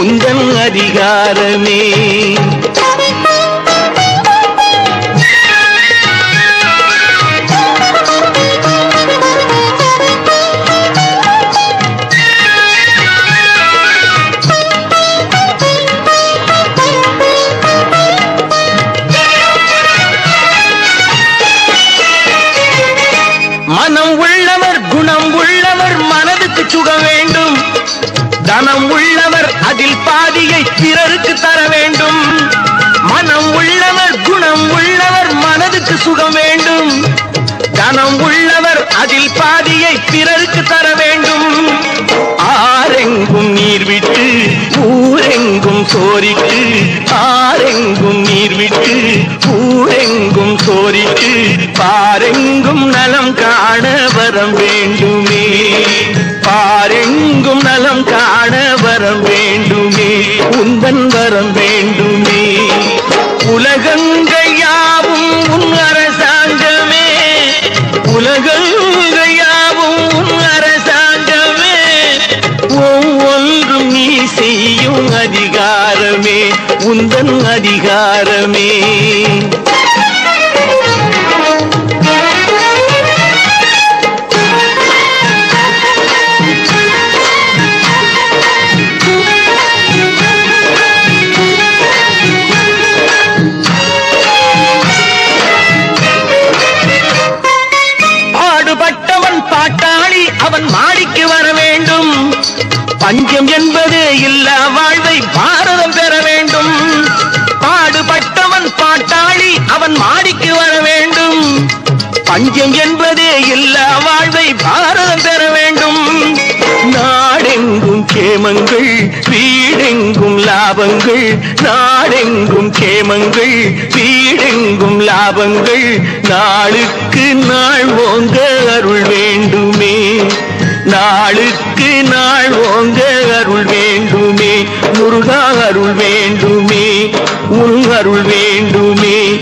உந்தன் அதிகாரமே. சுகம் வேண்டும். தனம் உள்ளவர் அதில் பாதியை பிறருக்கு தர வேண்டும். ஆரெங்கும் நீர் விட்டு ஊரெங்கும் சோரிட்டு ஆரெங்கும் நீர் விட்டு ஊரெங்கும் சோரிட்டு பாரெங்கும் நலம் காண வரம் வேண்டுமே. பாரெங்கும் நலம் காண வரம் வேண்டுமே. உந்தன் வரம் அதிகாரமே உந்தன் அதிகாரமே. அவன் மாடிக்கு வர வேண்டும். பஞ்சம் என்பதே இல்ல வாழ்வை பாரதம் பெற வேண்டும். நாடெங்கும் கேமங்கள் வீடெங்கும் லாபங்கள். நாடெங்கும் கேமங்கள் வீடெங்கும் லாபங்கள். நாளுக்கு நாள் ஓங்க அருள் வேண்டுமே. நாளுக்கு நாள் ஓங்க அருள் வேண்டுமே. முருகா அருள் வேண்டுமே. உன் அருள் வேண்டுமே.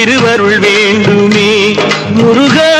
திருவருள் வேண்டுமே. முருகா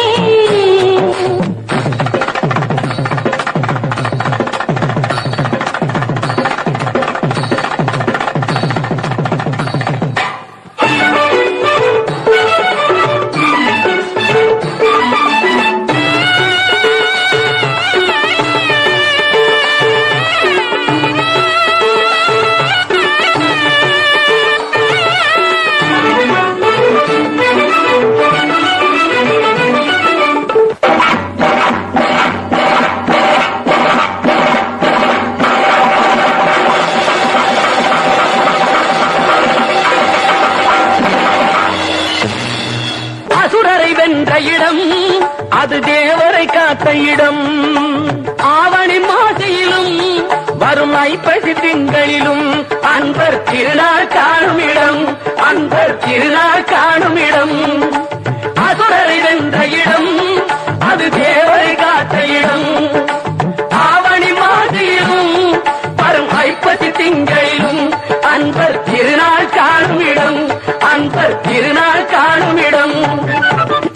திருநாள் காணும் இடம் அந்த திருநாள் காணும் இடம். அசுரரை வென்ற இடம் அது தேவரை காத்த இடம். ஆவணி மாதிரியிலும் வரும் ஐப்பசி திங்களிலும் அன்பர் திருநாள் காணும் இடம் அன்பர் திருநாள் காணும் இடம்.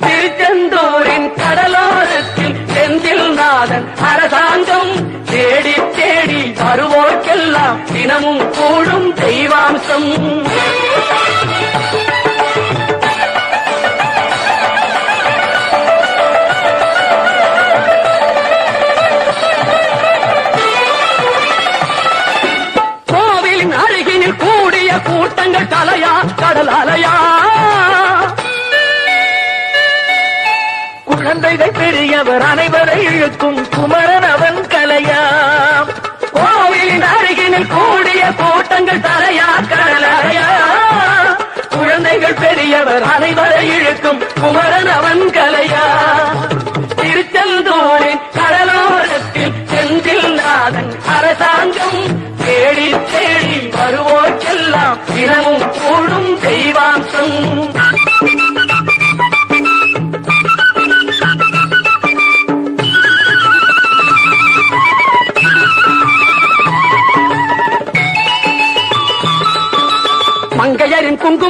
திருச்செந்தூரின் கடலோரத்தில் செந்தில் நாதன் அரசாங்கம் தேடி தேடி வருவோர்க்கெல்லாம் தினமும் கூடும் បានសឹង அவர் அனைவரை இழுக்கும் குமரன் அவன் கலையா? திருச்செந்தூரின் கடலோரத்தில் செந்தில் நாதன் அரசாங்கம் தேடி தேடி வருவோம்.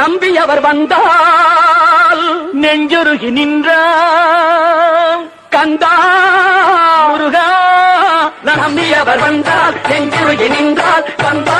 நம்பி அவர் வந்தால் நெஞ்சுருகி நின்ற கந்தா முருகா நம்பி அவர் வந்தால் நெஞ்சுருகி நின்றால் கந்தா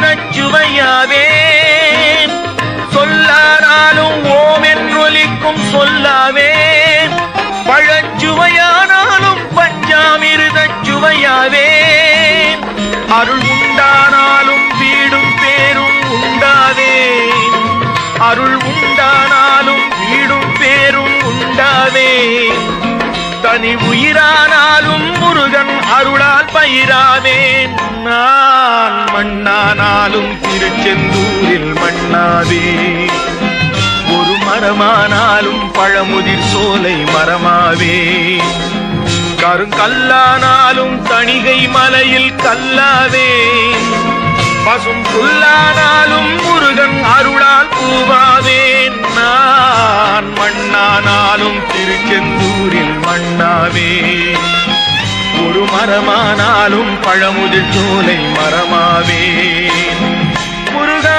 பஞ்சாமிருதச் சுவையாவே. சொல்லானாலும் ஓம் என்றொலிக்கும் சொல்லாவே. பழச்சுவையானாலும் பஞ்சாமிருதச் சுவையாவே. அருள் உண்டானாலும் வீடும் பேரும் உண்டாவே. அருள் உண்டானாலும் வீடும் பேரும் உண்டாவே. தனி உயிரானாலும் முருகன் அருளால் பயிராவேன். நான் மண்ணானாலும் திருச்செந்தூரில் மண்ணாவே ஒரு மரமானாலும் பழமுதிர் சோலை மரமாவே கருங்கல்லானாலும் தணிகை மலையில் கல்லாவே பசும் புல்லானாலும் முருகன் அருளால் பூவாவேன். நான் மண்ணானாலும் திருச்செந்தூரில் மண்ணாவே ஒரு மரமானாலும் பழமுதிர் சோலை மரமாவே முருகா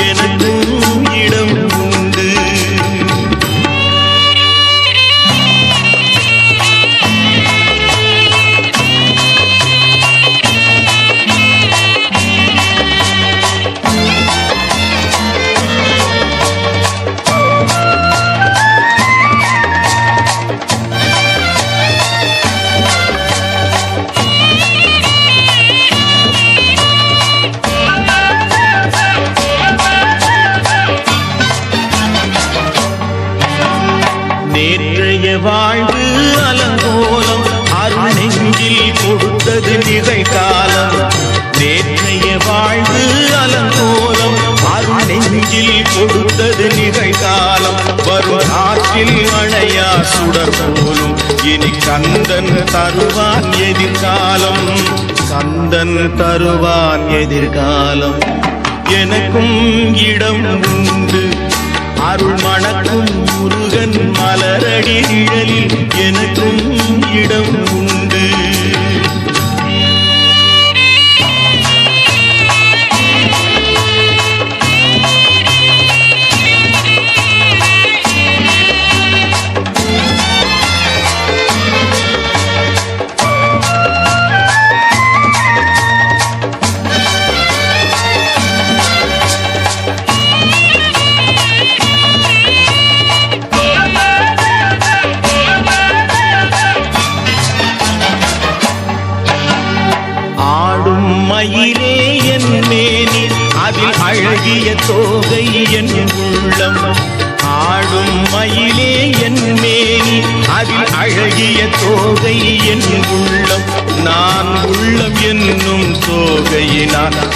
சுடர் போலும் இனி கந்தன் தருவான் எதிர்காலம். கந்தன் தருவான் எதிர்காலம். எனக்கும் இடம் உண்டு. அருள் மணக்கும் முருகன் மலரடி நிழலில் எனக்கும் இடம் உண்டு.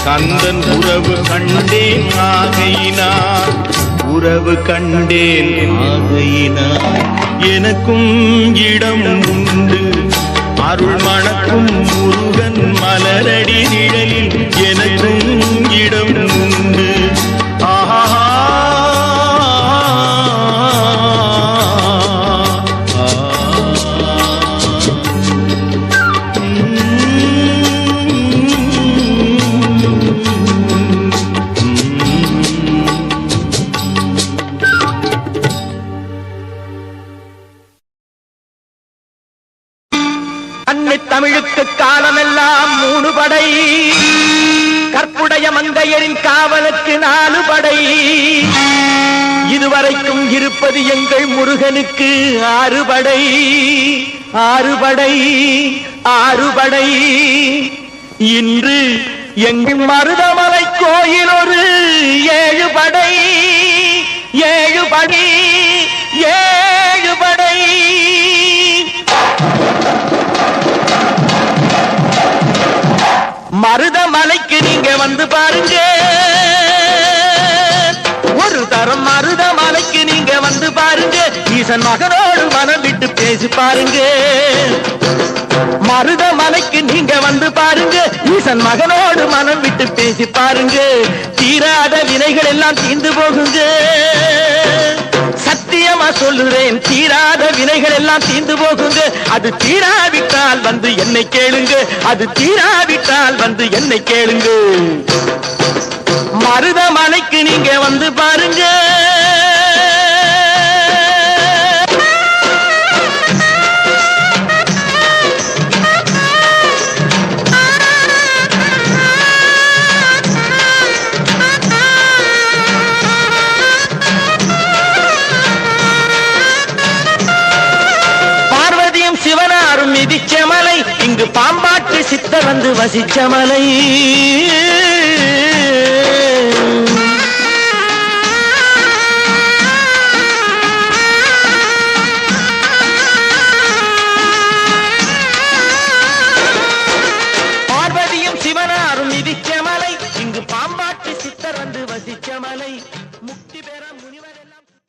கந்தன் உறவு கண்டேன் ஆகையினார் உறவு கண்டேன் ஆகையினார் எனக்கும் இடம் உண்டு. அருள் மணக்கும் முருகன் மலரடி நிழலில் எனக்கும் இடம் உண்டு. இருப்பது எங்கள் முருகனுக்கு ஆறுபடை. ஆறுபடை ஆறுபடை. இன்று எங்கள் மருதமலை கோயில் ஒரு ஏழு படை ஏழு படை ஏழு படை மருதமலைக்கு நீங்க வந்து பாருங்க. ஒரு தரம் மருத வந்து பாருங்க. ஈசன் மகனோடு மனம் விட்டு பேசி பாருங்க. மருத மலைக்கு நீங்க வந்து பாருங்க. ஈசன் மகனோடு மனம் விட்டு பேசி பாருங்க. தீராத வினைகள் எல்லாம் தீர்ந்து போகுங்க. சத்தியமா சொல்லுறேன் தீராத வினைகள் எல்லாம் தீர்ந்து போகுங்க. அது தீராவிட்டால் வந்து என்னை கேளுங்க. அது தீராவிட்டால் வந்து என்னை கேளுங்க. மருதமலைக்கு நீங்க வந்து பாருங்க. வந்து வசிச்ச